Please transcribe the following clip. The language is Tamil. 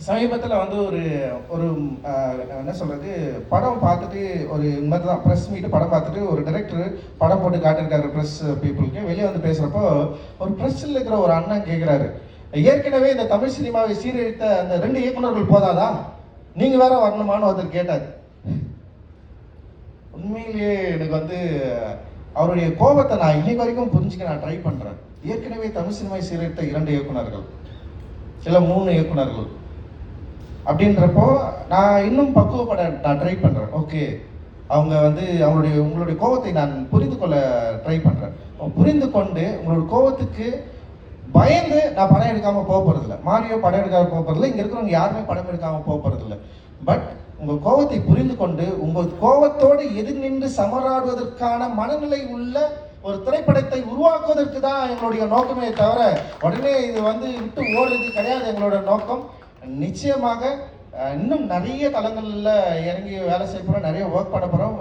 சமீபத்தில் வந்து ஒரு ஒரு என்ன சொல்கிறது படம் பார்த்துட்டு ஒரு மாதிரி தான் ப்ரெஸ் மீட்டு படம் பார்த்துட்டு ஒரு டைரக்டர் படம் போட்டு காட்டியிருக்காரு ப்ரெஸ் பீப்புளுக்கு வெளியே வந்து பேசுகிறப்போ ஒரு ப்ரெஸ்ஸில் இருக்கிற ஒரு அண்ணன் கேட்குறாரு ஏற்கனவே இந்த தமிழ் சினிமாவை சீரழித்த அந்த ரெண்டு இயக்குனர்கள் போதாதா? நீங்கள் வேற வரணுமான்னு ஒருத்தர் கேட்டார். உண்மையிலேயே எனக்கு வந்து அவருடைய கோபத்தை நான் இன்னைக்கு வரைக்கும் புரிஞ்சுக்க நான் ட்ரை பண்ணுறேன் ஏற்கனவே தமிழ் சினிமாவை சீரழித்த இரண்டு இயக்குனர்கள் சில மூணு இயக்குனர்கள் அப்படின்றப்போ நான் இன்னும் பக்குவப்பட நான் ட்ரை பண்ணுறேன் ஓகே அவங்க வந்து அவங்களுடைய உங்களுடைய கோபத்தை நான் புரிந்து கொள்ள ட்ரை பண்ணுறேன் புரிந்து கொண்டு உங்களுடைய கோபத்துக்கு பயந்து நான் படம் எடுக்காமல் போக போறதில்ல. மாரியோ படம் எடுக்காமல் போக இங்கே இருக்கிறவங்க யாருமே படம் எடுக்காமல் போக போறதில்ல. பட் உங்கள் கோபத்தை புரிந்து கொண்டு உங்கள் கோபத்தோடு எதிர் நின்று சமராடுவதற்கான மனநிலை உள்ள ஒரு திரைப்படத்தை உருவாக்குவதற்கு தான் எங்களுடைய நோக்கமே தவிர உடனே இது வந்து விட்டு ஓடுறது கிடையாது எங்களோட நோக்கம். நிச்சயமாக இன்னும் நிறைய தளங்களில் இறங்கி வேலை செய்ய போகிறோம் நிறைய ஒர்க் பண்ண போகிறோம்